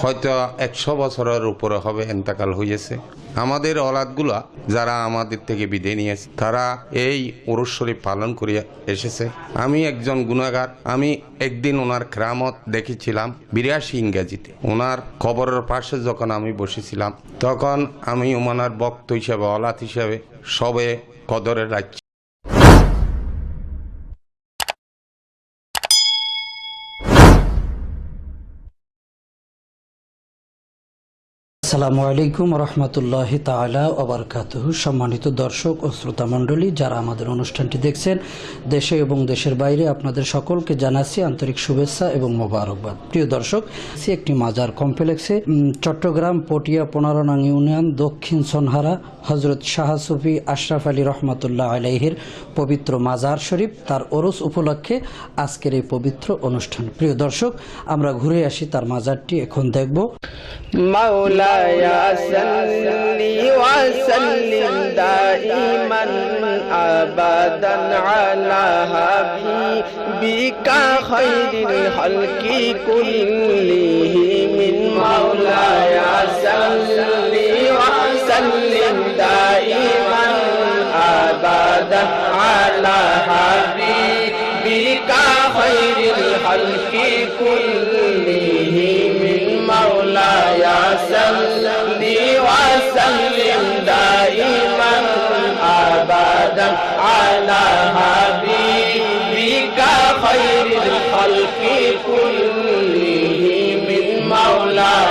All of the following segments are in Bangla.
হয়তো একশো বছরের উপরে হবে, এন্তাকাল হয়েছে আমাদের অলাদগুলা যারা আমাদের থেকে বিদায় নিয়েছে, তারা এই শরীফ পালন করিয়া এসেছে। আমি একজন গুণাগার আমি একদিন ওনার ক্রামত দেখেছিলাম বিরাশি ইংরাজিতে। ওনার কবরের পাশে যখন আমি বসেছিলাম, তখন আমি ওনার বক্ত হিসাবে, অলাদ হিসাবে সবে কদরের রাজ্য আসসালামু আলাইকুম রহমতুল্লাহ তালা ওবরকাত সম্মানিত দর্শক ও শ্রোতা মণ্ডলী, যারা আমাদের অনুষ্ঠানটি দেখছেন, দেশে এবং দেশের বাইরে আপনাদের সকলকে জানাচ্ছি আন্তরিক শুভেচ্ছা এবং মোবারকবাদ। প্রিয় দর্শক একটি মাজার কমপ্লেক্সে চট্টগ্রাম পটিয়া পনেরো নং ইউনিয়ন দক্ষিণ সনহারা হজরত শাহ সুফি আশরাফ আলী রহমতুল্লাহ আলাইহির পবিত্র মাজার শরীফ, তার ওরস উপলক্ষে আজকের এই পবিত্র অনুষ্ঠান। প্রিয় দর্শক, আমরা ঘুরে আসি তার মাজারটি, এখন দেখব। مولاي صل وسلم دائما ابدا على حبيبك خير الخلق كلهم. مولاي صل وسلم دائما ابدا على حبيبك خير الخلق كلهم. مولاي صل وسلم دائما ابدا على حبيبك خير الخلق كلهم مولاي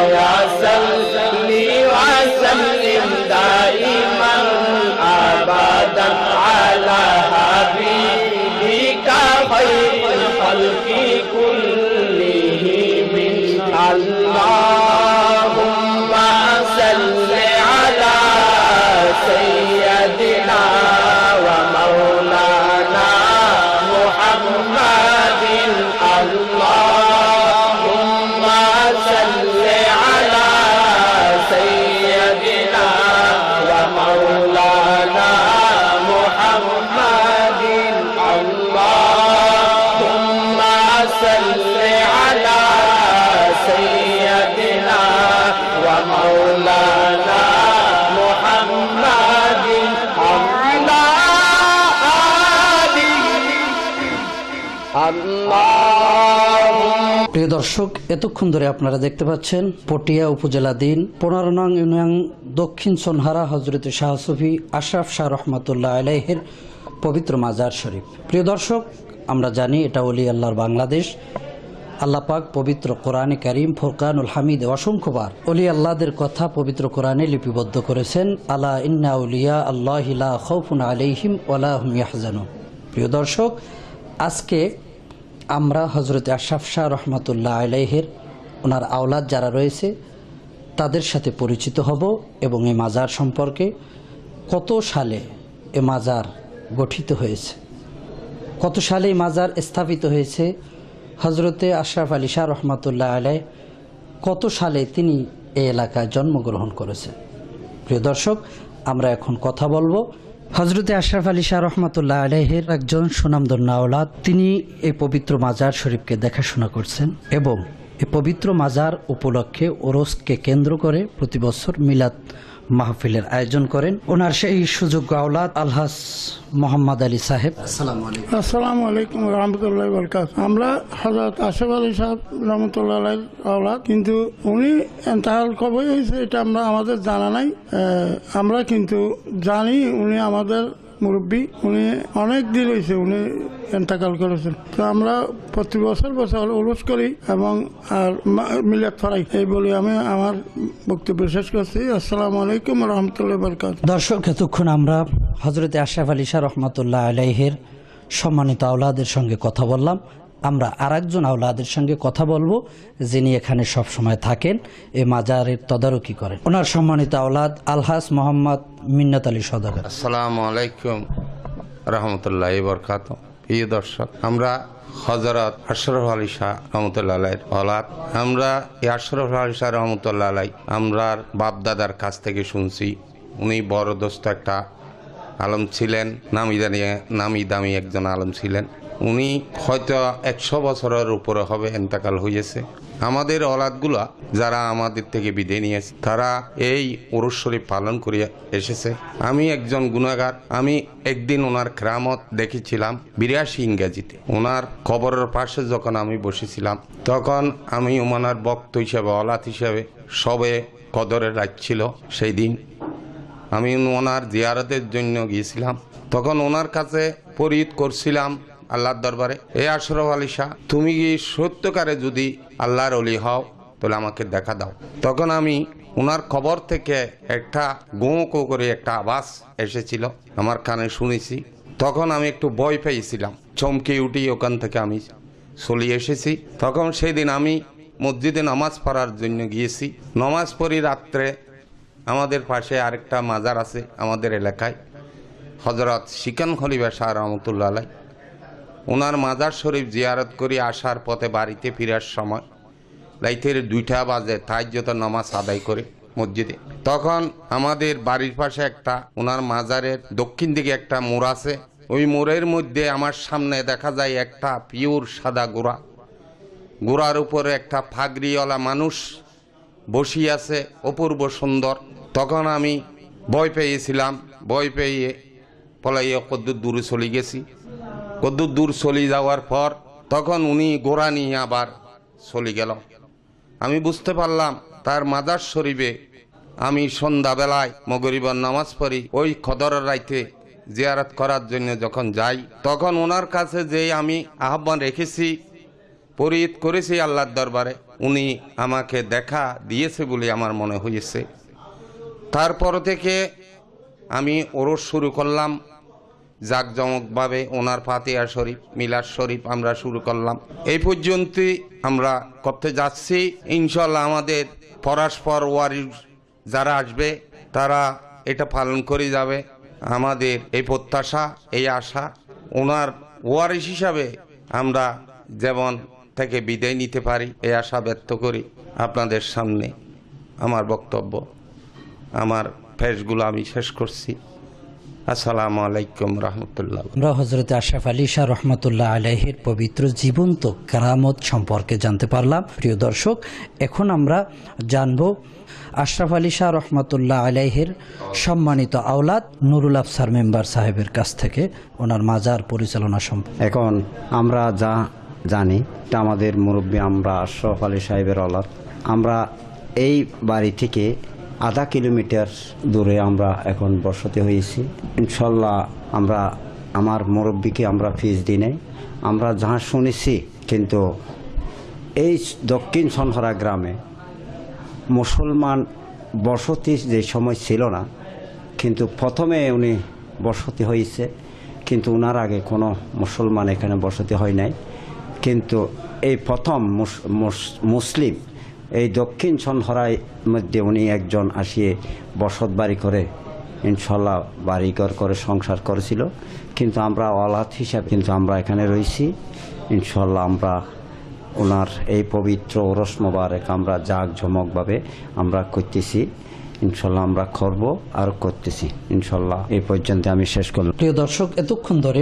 দর্শক, এতক্ষণ ধরে আপনারা দেখতে পাচ্ছেন পটিয়া উপজেলা দিন, পনেরো নং ইউনিয়ন দক্ষিণ সোনহারা হজরত শাহ সুফি আশরাফ শাহ রহমতুল্লাহ আলাইহের পবিত্র মাজার শরীফ। প্রিয় দর্শক, আমরা জানি এটা অলি আল্লাহর বাংলাদেশ। আল্লাহ পাক পবিত্র কোরআনে করিম, ফোরকানুল হামিদ অসংখ্যবার অলি আল্লাহদের কথা পবিত্র কোরআনে লিপিবদ্ধ করেছেন। আলা ইন্না উলিয়া আল্লাহ খৌফুন ইয়াহজানুন। প্রিয় দর্শক, আজকে আমরা হজরত আশরাফ শাহ রহমতুল্লাহ আলাইহের ওনার আওলাদ যারা রয়েছে, তাদের সাথে পরিচিত হব এবং এই মাজার সম্পর্কে কত সালে এ মাজার গঠিত হয়েছে? কত সালে এই মাজার স্থাপিত হয়েছে? হজরতে আশরাফ আলী শাহ রহমতুল্লাহ আলাই কত সালে তিনি এই এলাকায় জন্মগ্রহণ করেছেন? প্রিয় দর্শক, আমরা এখন কথা বলব হজরতে আশরাফ আলী শাহ রহমতুল্লাহ আলহের একজন সুনামধন্য আওলাদ, তিনি এই পবিত্র মাজার শরীফকে দেখাশোনা করছেন এবং এই পবিত্র মাজার উপলক্ষে ওরসকে কেন্দ্র করে প্রতি বছর মিলাদ মাহফিলের আয়োজন করেন। ওনার সেই সুযোগ আওলাদ আলহাস মোহাম্মদ আলী সাহেব। আসসালামু আলাইকুম। আসসালামু আলাইকুম রহমতুল্লাহ বরকাত আমরা হজরত আশফ আলী সাহেব রহমতুল্লাহ আওলাদ কিন্তু উনি এন্তাহাল কবে হয়েছে এটা আমরা আমাদের জানা নাই। আমরা কিন্তু জানি উনি আমাদের মুরব্বী, উনি অনেক দিন হয়েছে উনি এন্তাকাল করেছেন। তো আমরা প্রতি বছর বছর উলুস করি এবং আর মিলাদ ফরাই। এই বলে আমি আমার বক্তব্য শেষ করছি। আসসালামু আলাইকুম রহমতুল্লাহ বরকাত দর্শক, এতক্ষণ আমরা হজরত আশরাফ আলী শাহ রহমতুল্লাহ আলাইহের সম্মানিত আওলাদের সঙ্গে কথা বললাম। আমরা আর একজন আওলাদের সঙ্গে কথা বলব, যিনি এখানে সব সময় থাকেন, এ মাজারের তদারকি করেন। ওনার সম্মানিত আওলাদ আলহাস মোহাম্মদ মিন্নাত আলী সদাগর। আসসালামু আলাইকুম রহমতুল্লাহ বরকাত প্রিয় দর্শক, আমরা হজরত আশরফ আলী শাহ রহমতুল্লাহ আলাইয়ের আমরা এই আশরফ আলী শাহ রহমতুল্লাহ আলাই আমরার বাপদাদার কাছ থেকে শুনছি। উনি বড় দোস্ত একটা আলম ছিলেন, নামি দামি নামি দামি একজন আলম ছিলেন। উনি হয়তো একশো বছরের উপরে হবে, এন্তাকাল হয়েছে আমাদের অলাদগুলা যারা আমাদের থেকে বিদায় নিয়েছে, তারা এই ওরস পালন করিয়া এসেছে। আমি একজন গুণাগার, আমি একদিন ওনার ক্রামত দেখেছিলাম বিরাশি ইংরাজিতে। ওনার কবরের পাশে যখন আমি বসেছিলাম, তখন আমি ওনার বক্ত হিসাবে অলাত হিসাবে সবে কদরে রাখছিল সেই দিন। আমি ওনার জিয়ারতের জন্য গিয়েছিলাম। তখন ওনার কাছে পরিহিত করছিলাম আল্লাহর দরবারে, এ আশরফ আলী শাহ, তুমি সত্যকারে যদি আল্লাহর অলি হও, তাহলে আমাকে দেখা দাও। তখন আমি ওনার খবর থেকে একটা গোঁ কো করে একটা আওয়াজ এসেছিল, আমার কানে শুনেছি। তখন আমি একটু ভয় পেয়েছিলাম, চমকে উঠি ওখান থেকে আমি চলে এসেছি। তখন সেদিন আমি মসজিদে নামাজ পড়ার জন্য গিয়েছি। নামাজ পড়ি রাত্রে আমাদের পাশে আরেকটা মাজার আছে আমাদের এলাকায় হজরত শিকান খলিফা শাহ রহমতুল্লাহ আলাই ওনার মাজার শরীফ জিয়ারত করে আসার পথে বাড়িতে ফেরার সময়। রাইতের দুইটা বাজে তাইজ্যত নামাজ আদায় করে মসজিদে। তখন আমাদের বাড়ির পাশে একটা, ওনার মাজারের দক্ষিণ দিকে একটা মোড় আছে। ওই মোড়ের মধ্যে আমার সামনে দেখা যায় একটা পিওর সাদা গোড়া। গোড়ার উপরে একটা ফাগরিওয়ালা মানুষ বসিয়ে আছে, অপূর্ব সুন্দর। তখন আমি ভয় পেয়েছিলাম, ভয় পেয়ে পলাইয়ে কদ্দুর দূরে চলে গেছি। কদ্দুর দূর চলে যাওয়ার পর তখন উনি গোড়া নিয়ে আবার চলে গেল। আমি বুঝতে পারলাম, তার মাদার শরীফে আমি সন্ধ্যাবেলায় মগরিবার নামাজ পড়ি, ওই খদরের রাইতে জিয়ারত করার জন্য যখন যাই, তখন ওনার কাছে যে আমি আহ্বান রেখেছি, পরিহিত করেছি আল্লাহর দরবারে, উনি আমাকে দেখা দিয়েছে বলে আমার মনে হয়েছে। তারপর থেকে আমি ওরস শুরু করলাম জাঁকজমকভাবে ওনার ফাতিহা শরীফ মিলার শরীফ আমরা শুরু করলাম। এই পর্যন্তই আমরা করতে যাচ্ছি। ইনশাল্লাহ আমাদের পরস্পর ওয়ারি যারা আসবে, তারা এটা পালন করে যাবে। আমাদের এই প্রত্যাশা, এই আশা, ওনার ওয়ারিস হিসাবে আমরা যেমন থেকে বিদায় নিতে পারি, এই আশা ব্যক্ত করি। আপনাদের সামনে আমার বক্তব্য, আমার ফেসগুলো আমি শেষ করছি। আসসালামু আলাইকুম রহমতুল্লাহ। আমরা হজরত আশরাফ আলী শাহ রহমতুল্লাহ আলাইহের পবিত্র জীবন্ত কেরামত সম্পর্কে জানতে পারলাম। প্রিয় দর্শক এখন আমরা জানব আশরাফ আলী শাহ রহমতুল্লাহ আলাইহের সম্মানিত আওলাদ নুরুল আফসার মেম্বার সাহেবের কাছ থেকে ওনার মাজার পরিচালনা সম্পর্কে এখন আমরা যা জানি এটা আমাদের মুরব্বী আমরা আশরাফ আলী সাহেবের অলাদ আমরা এই বাড়ি থেকে আধা কিলোমিটার দূরে আমরা এখন বসতি হয়েছি। ইনশাল্লাহ আমরা, আমার মুরব্বীকে আমরা ফিস দিই নাই। আমরা যাহা শুনেছি, কিন্তু এই দক্ষিণ সনহরা গ্রামে মুসলমান বসতি যে সময় ছিল না, কিন্তু প্রথমে উনি বসতি হয়েছে, কিন্তু ওনার আগে কোনো মুসলমান এখানে বসতি হয় নাই। কিন্তু এই প্রথম মুস- মুস- মুসলিম এই দক্ষিণ সনহরার মধ্যে উনি একজন আসিয়ে বসত বাড়ি করে, ইনশাল্লাহ বাড়িঘর করে সংসার করেছিল। কিন্তু আমরা অলাথ হিসাবে কিন্তু আমরা এখানে রয়েছি। ইনশাল্লাহ আমরা ওনার এই পবিত্র ওরস মোবারক আমরা জাঁকজমকভাবে আমরা করতেছি। ইনশাল্লাহ আমরা করব আর করতেছি। ইনশাল্লাহ এই পর্যন্ত আমি শেষ করলাম। প্রিয় দর্শক, এতক্ষণ ধরে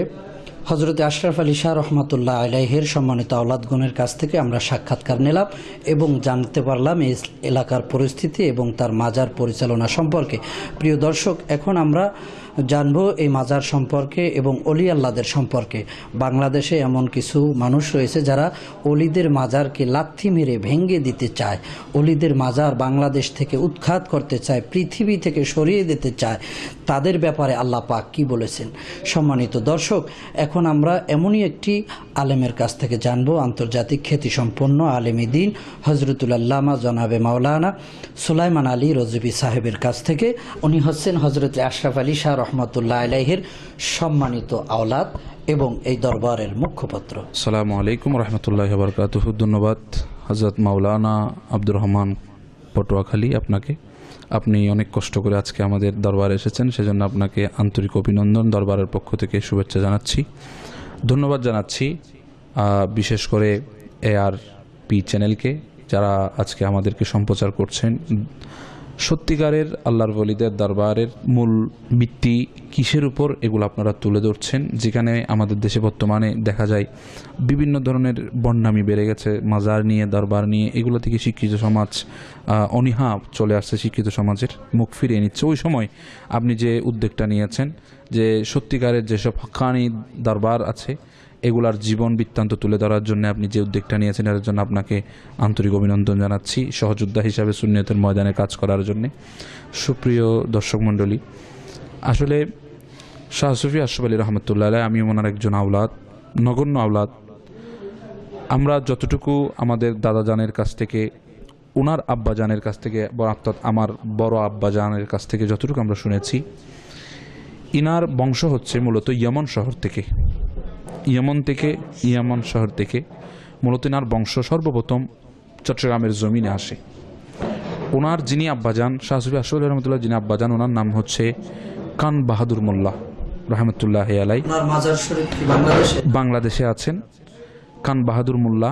হজরত আশরাফ আলী শাহ রহমতুল্লাহ আলাইহের সম্মানিত আওলাদগণের কাছ থেকে আমরা সাক্ষাৎকার নিলাম এবং জানতে পারলাম এই এলাকার পরিস্থিতি এবং তার মাজার পরিচালনা সম্পর্কে। প্রিয় দর্শক, এখন আমরা জানব এই মাজার সম্পর্কে এবং অলি আল্লাদের সম্পর্কে। বাংলাদেশে এমন কিছু মানুষ রয়েছে যারা অলিদের মাজারকে লাথি মেরে ভেঙে দিতে চায়। অলিদের মাজার বাংলাদেশ থেকে উৎখাত করতে চায়, পৃথিবী থেকে সরিয়ে দিতে চায়। তাদের ব্যাপারে আল্লাহ পাক কি বলেছেন? সম্মানিত দর্শক, এখন আমরা এমনই একটি আলেমের কাছ থেকে জানব আন্তর্জাতিক খ্যাতিসম্পন্ন আলেমী দিন হজরতুল্লামা জনাবে মাওলানা সুলাইমান আলী রজবি সাহেবের কাছ থেকে। উনি হচ্ছেন হজরত আশরাফ আলী শাহ রহমতুল্লাহ আলাইহের সম্মানিত আওলাদ এবং এই দরবারের মুখপত্র। সালামু আলাইকুম রহমতুল্লাহ বরকাত ধন্যবাদ হজরত মাওলানা আব্দুর রহমান পটুয়াখালী আপনাকে। আপনি অনেক কষ্ট করে আজকে আমাদের দরবারে এসেছেন, সেজন্য আপনাকে আন্তরিক অভিনন্দন দরবারের পক্ষ থেকে শুভেচ্ছা জানাচ্ছি। ধন্যবাদ জানাচ্ছি বিশেষ করে এ আর পি চ্যানেলকে, যারা আজকে আমাদেরকে সম্প্রচার করছেন। সত্যিকারের আল্লাহর বলিদের দরবারের মূল ভিত্তি কিসের উপর এগুলো আপনারা তুলে ধরছেন? যেখানে আমাদের দেশে বর্তমানে দেখা যায় বিভিন্ন ধরনের বন্যামি বেড়ে গেছে, মাজার নিয়ে, দরবার নিয়ে, এগুলো থেকে শিক্ষিত সমাজ অনীহা চলে আসছে শিক্ষিত সমাজের মুখ ফিরিয়ে নিচ্ছে। ওই সময় আপনি যে উদ্যোগটা নিয়েছেন, যে সত্যিকারের যেসব হকানি দরবার আছে এগুলার জীবন বৃত্তান্ত তুলে ধরার জন্য আপনি যে উদ্যোগটা নিয়েছেন, এর জন্য আপনাকে আন্তরিক অভিনন্দন জানাচ্ছি সহযোদ্ধা হিসাবে সুন্নিয়তের ময়দানে কাজ করার জন্য। সুপ্রিয় দর্শক মণ্ডলী, আসলে শাহ সুফি আশরফ আলী রহমতুল্লাহ আমি ওনার একজন আওলাদ, নগণ্য আওলাদ। আমরা যতটুকু আমাদের দাদাজানের কাছ থেকে ওনার আব্বাজানের কাছ থেকে, অর্থাৎ আমার বড় আব্বাজানের কাছ থেকে যতটুকু আমরা শুনেছি, ইনার বংশ হচ্ছে মূলত ইয়মন শহর থেকে। ইয়মন থেকে ইয়ামন শহর থেকে মূলত ইনার বংশ সর্বপ্রথম চট্টগ্রামের জমিনে আসে। ওনার যিনি আব্বাজান শাহসুফি আসল রহমতুল্লাহ যিনি আব্বাজান ওনার নাম হচ্ছে কান বাহাদুর মোল্লা রহমতুল্লাহ আলাই বাংলাদেশে? বাংলাদেশে আছেন কান বাহাদুর মোল্লা।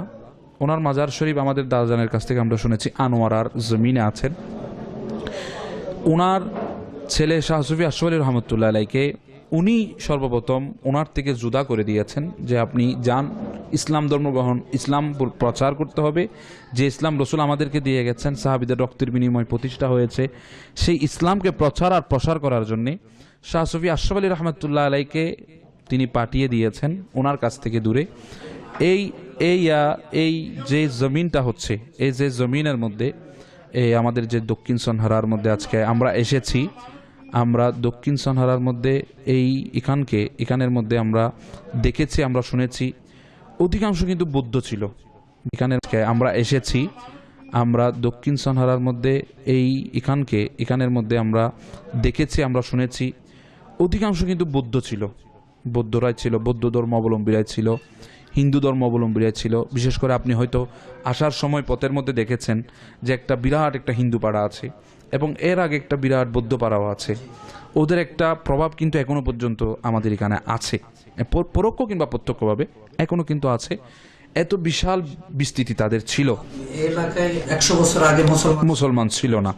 ওনার মাজার শরীফ আমাদের দাদাজানের কাছ থেকে আমরা শুনেছি আনোয়ারার জমিনে আছেন। ওনার ছেলে শাহসুফি আশফ আলী রহমতুল্লাহ আলাইকে উনি সর্বপ্রথম ওনার থেকে জুদা করে দিয়েছেন যে আপনি যান, ইসলাম ধর্ম গ্রহণ, ইসলাম প্রচার করতে হবে। যে ইসলাম রসুল আমাদেরকে দিয়ে গেছেন, সাহাবিদের রক্তের বিনিময় প্রতিষ্ঠা হয়েছে। সেই ইসলামকে প্রচার আর প্রসার করার জন্যে শাহ সফি আশরাফ আলী রহমতুল্লাহ আলাইকে তিনি পাঠিয়ে দিয়েছেন ওনার কাছ থেকে দূরে। এই এই এই যে জমিনটা হচ্ছে, এই যে জমিনের মধ্যে, এই আমাদের যে দক্ষিণ সনহারার মধ্যে আজকে আমরা এসেছি আমরা দক্ষিণ সনহারার মধ্যে এই এখানকে, এখানের মধ্যে আমরা দেখেছি, আমরা শুনেছি। অধিকাংশ কিন্তু বৌদ্ধ ছিল। এখানের আমরা এসেছি, আমরা দক্ষিণ সনহারার মধ্যে এই এখানকে, এখানের মধ্যে আমরা দেখেছি, আমরা শুনেছি। অধিকাংশ কিন্তু বৌদ্ধ ছিল। বৌদ্ধরাই ছিল, বৌদ্ধ ধর্ম অবলম্বীরাই ছিল, হিন্দু ধর্ম অবলম্বীরাই ছিল। বিশেষ করে আপনি হয়তো আসার সময় পথের মধ্যে দেখেছেন যে একটা বিরাট একটা হিন্দু পাড়া আছে। এবং এর আগে একটা বিরাট বৌদ্ধ পাড়াও আছে। ওদের একটা প্রভাব কিন্তু এখনও পর্যন্ত আমাদের এখানে আছে। পরোক্ষ কিংবা প্রত্যক্ষভাবে এখনও কিন্তু আছে। এত বিশাল বিস্তৃতি তাদের ছিল। একশো বছর আগে মুসলমান ছিল না।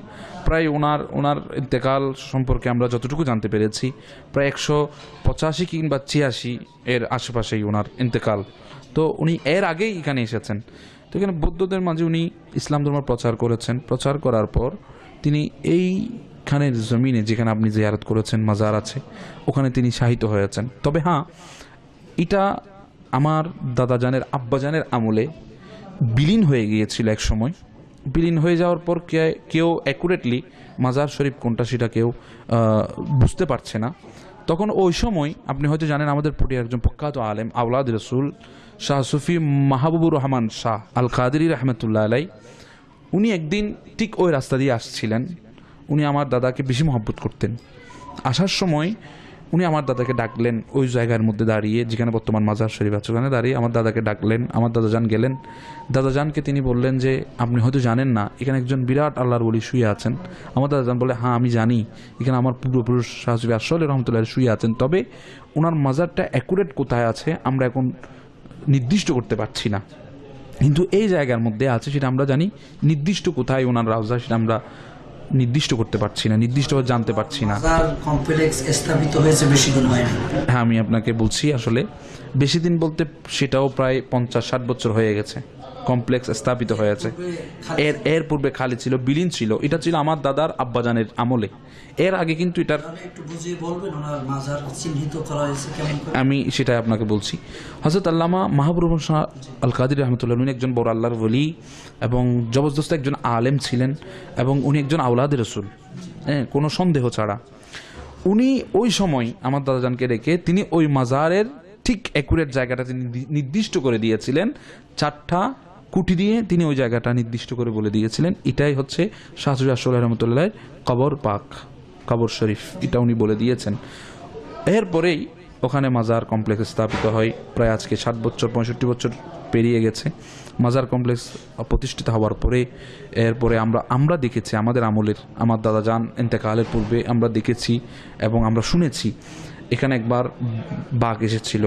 প্রায় ওনার ওনার ইন্তেকাল সম্পর্কে আমরা যতটুকু জানতে পেরেছি প্রায় একশো পঁচাশি কিংবা ছিয়াশি এর আশেপাশেই ওনার ইন্তেকাল। তো উনি এর আগেই এখানে এসেছেন। তো এখানে বৌদ্ধদের মাঝে উনি ইসলাম ধর্ম প্রচার করেছেন। প্রচার করার পর তিনি এইখানের জমিনে যেখানে আপনি জিয়ারত করেছেন, মাজার আছে, ওখানে তিনি শাহিত হয়েছেন। তবে হ্যাঁ এটা আমার দাদাজানের, আব্বাজানের আমলে বিলীন হয়ে গিয়েছিল এক সময়। বিলীন হয়ে যাওয়ার পর কে- কেউ অ্যাকুরেটলি মাজার শরীফ কোনটা সেটা কেউ বুঝতে পারছে না। তখন ওই সময়, আপনি হয়তো জানেন আমাদের পটিয়ার একজন প্রখ্যাত আলেম আউলাদ রসুল, শাহ সুফি মাহবুবুর রহমান শাহ আল কাদির রহমতুল্লাহ আলাই উনি একদিন ঠিক ওই রাস্তা দিয়ে আসছিলেন। উনি আমার দাদাকে বেশি মহব্বত করতেন। আসার সময় উনি আমার দাদাকে ডাকলেন ওই জায়গার মধ্যে দাঁড়িয়ে, যেখানে বর্তমান মাজার শরীফ আছে, ওখানে দাঁড়িয়ে আমার দাদাকে ডাকলেন, আমার দাদাজান গেলেন। দাদাজানকে তিনি বললেন যে, আপনি হয়তো জানেন না, এখানে একজন বিরাট আল্লাহর বলি শুয়ে আছেন। আমার দাদাজান বলে হ্যাঁ আমি জানি, এখানে আমার পূর্বপুরুষ সাহসবী আসলে রহমতুল্লাহ শুয়ে আছেন, তবে ওনার মাজারটা অ্যাকুরেট কোথায় আছে, আমরা এখন নির্দিষ্ট করতে পারছি না। কিন্তু এই জায়গার মধ্যে আছে সেটা আমরা জানি নির্দিষ্ট কোথায় ওনার রাজা সেটা আমরা নির্দিষ্ট করতে পারছি না নির্দিষ্টভাবে জানতে পারছি না। কমপ্লেক্স স্থাপিত হয়েছে বেশি দিন হ্যাঁ আমি আপনাকে বলছি আসলে বেশি দিন বলতে সেটাও প্রায় পঞ্চাশ ষাট বছর হয়ে গেছে। কমপ্লেক্স স্থাপিত হয়েছে। এর এর পূর্বে খালি ছিল বিলীন ছিল। এটা ছিল আমার দাদার আব্বাজানের আমলে। এর আগে কিন্তু এটার আমি সেটাই আপনাকে বলছি। হজরত আল্লামা মাহবুর রহমান শাহ আল কাদির রহমতুল্লাহ উনি একজন বড় আল্লাহর বলি এবং জবরদস্ত একজন আলেম ছিলেন এবং উনি একজন আউলাদ রসুল। হ্যাঁ কোনো সন্দেহ ছাড়া। উনি ওই সময় আমার দাদাজানকে রেখে তিনি ওই মাজারের ঠিক অ্যাকুরেট জায়গাটা তিনি নির্দিষ্ট করে দিয়েছিলেন চারটা কুটি দিয়ে তিনি ওই জায়গাটা নির্দিষ্ট করে বলে দিয়েছিলেন। এটাই হচ্ছে শাহজুর আসল রহমতুল্লাহ কবর পাক, কবর শরীফ। এটা উনি বলে দিয়েছেন। এরপরেই ওখানে মাজার কমপ্লেক্স স্থাপিত হয়। প্রায় আজকে ষাট বছর, পঁয়ষট্টি বছর পেরিয়ে গেছে। মাজার কমপ্লেক্স প্রতিষ্ঠিত হওয়ার পরে, এরপরে আমরা আমরা দেখেছি, আমাদের আমলের, আমার দাদা যান এতেকালের পূর্বে আমরা দেখেছি এবং আমরা শুনেছি। এখানে একবার বাঘ এসেছিল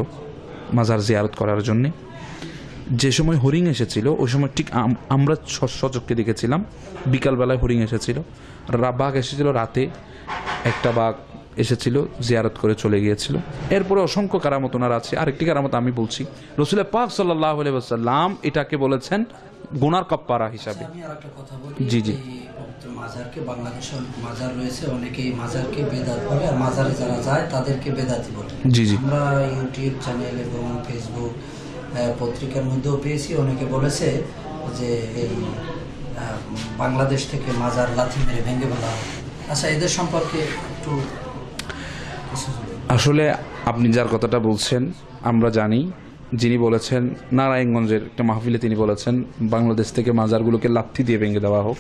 মাজার জিয়ারত করার জন্যে। যে সময় হরিণ এসেছিল ওই সময় ঠিক আমরা স- সচক্ষে দেখেছিলাম বিকালবেলায় হরিণ এসেছিল। বাঘ এসেছিল রাতে একটা বাঘ এসেছিল জিয়ারত করে চলে গিয়েছিল। এরপরে অসংখ্য কারামত ওনার আছে। আরেকটি কারামত আমি বলছি রসুল পাক সাল্লাহ সাল্লাম এটাকে বলেছেন গোনার কপ্পারা হিসাবে। জি, জি। মাজারকে বাংলাদেশে অনেক মাজার রয়েছে অনেকেই মাজারকে বেদাত বলে আর মাজারে যারা যায় তাদেরকে বেদাতি বলে। জি জি। আমরা ইউটিউব চ্যানেল এবং ফেসবুক পত্রিকার মধ্যেও পেয়েছি। অনেকে বলেছে যে এই বাংলাদেশ থেকে মাজার লাথি মেরে ভেঙে ফেলা আচ্ছা এদের সম্পর্কে একটু আসলে আপনি যার কথাটা বলছেন, আমরা জানি। যিনি বলেছেন, নারায়ণগঞ্জের একটা মাহফিলে তিনি বলেছেন, বাংলাদেশ থেকে মাজারগুলোকে লাথি দিয়ে ভেঙে দেওয়া হোক।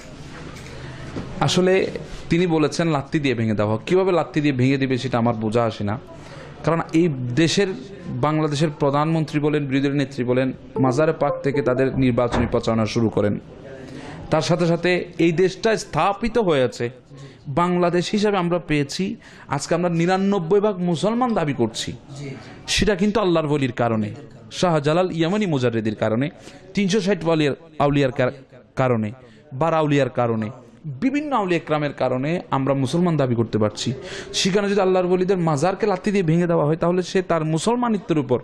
আসলে তিনি বলেছেন লাত্তি দিয়ে ভেঙে দেওয়া হোক। কীভাবে লাত্তি দিয়ে ভেঙে দিবে সেটা আমার বোঝা আসে না। কারণ এই দেশের বাংলাদেশের প্রধানমন্ত্রী বলেন, বিরোধী নেত্রী বলেন, মাজারে পাক থেকে তাদের নির্বাচনী প্রচারণা শুরু করেন। তার সাথে সাথে এই দেশটা স্থাপিত হয়েছে। বাংলাদেশ হিসাবে আমরা পেয়েছি, আজকে আমরা নিরানব্বই ভাগ মুসলমান দাবি করছি। সেটা কিন্তু আল্লাহর বলির কারণে, শাহজালাল ইয়ামানি মুজারিদের কারণে, তিনশো ষাট আউলিয়ার কারণে বার আউলিয়ার কারণে। বিভিন্ন আউলিয়া ক্রামের কারণে আমরা মুসলমান দাবি করতে পারছি। সেখানে যদি আল্লাহর বলিদের মাজারকে লাত্তি দিয়ে ভেঙে দেওয়া হয়, তাহলে সে তার মুসলমানিত্বের উপর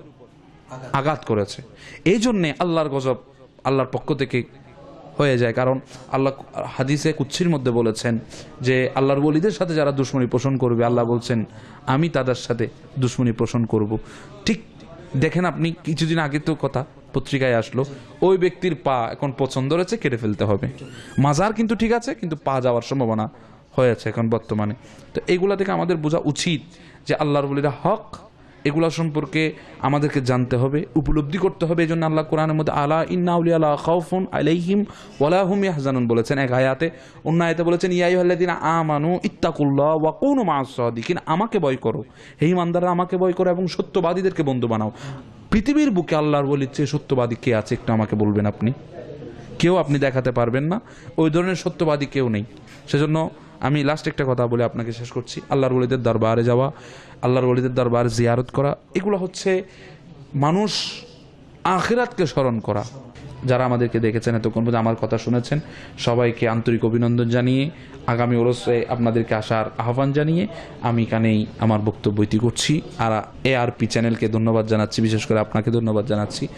আঘাত করেছে। এই জন্যে আল্লাহর গজব আল্লাহর পক্ষ থেকে হয়ে যায়। কারণ আল্লাহ হাদিসে কুচ্ছির মধ্যে বলেছেন যে, আল্লাহর বলিদের সাথে যারা দুশ্মনী পোষণ করবে, আল্লাহ বলছেন, আমি তাদের সাথে দুশ্মনী পোষণ করব। ঠিক দেখেন আপনি, কিছুদিন আগে তো কথা পত্রিকায় আসলো, ওই ব্যক্তির পা এখন পছন্দ রয়েছে, কেটে ফেলতে হবে। মাজার কিন্তু ঠিক আছে, কিন্তু পা যাওয়ার সম্ভাবনা হয়েছে এখন বর্তমানে। তো এইগুলা থেকে আমাদের বোঝা উচিত যে আল্লাহর বলিরা হক, এগুলা সম্পর্কে আমাদেরকে জানতে হবে, উপলব্ধি করতে হবে। এই জন্য আল্লাহ কোরআনের মধ্যে, আলা ইন্নাউলি আলা খাউফুন আলাইহিম ওয়ালাহুম ইয়াহজানুন বলেছেন এক আয়াতে। অন্য আয়াতে বলেছেন, ইয়া আইয়ুহাল্লাযিনা আমানু ইত্তাকুল্লাহ ওয়া কুনু সাদিকিন আমাকে ভয় করো। হে ইমানদাররা আমাকে ভয় করো এবং সত্যবাদীদেরকে বন্ধু বানাও। পৃথিবীর বুকে আল্লাহর বলির চেয়ে সত্যবাদী কে আছে একটু আমাকে বলবেন আপনি? কেউ আপনি দেখাতে পারবেন না। ওই ধরনের সত্যবাদী কেউ নেই। সেজন্য আমি লাস্ট একটা কথা বলে আপনাকে শেষ করছি। আল্লাহর বলিদের দরবারে যাওয়া, আল্লাহর বলিদের দরবারে জিয়ারত করা, এগুলো হচ্ছে মানুষ আখেরাতকে স্মরণ করা। যারা আমাদেরকে দেখেছেন এতক্ষণ পর্যন্ত, আমার কথা শুনেছেন। সবাইকে আন্তরিক অভিনন্দন জানিয়ে, আগামী ওরসে আপনাদেরকে আসার আহ্বান জানিয়ে আমি এখানেই আমার বক্তব্যটি করছি। আর এ আর পি চ্যানেলকে ধন্যবাদ জানাচ্ছি, বিশেষ করে আপনাকে ধন্যবাদ জানাচ্ছি।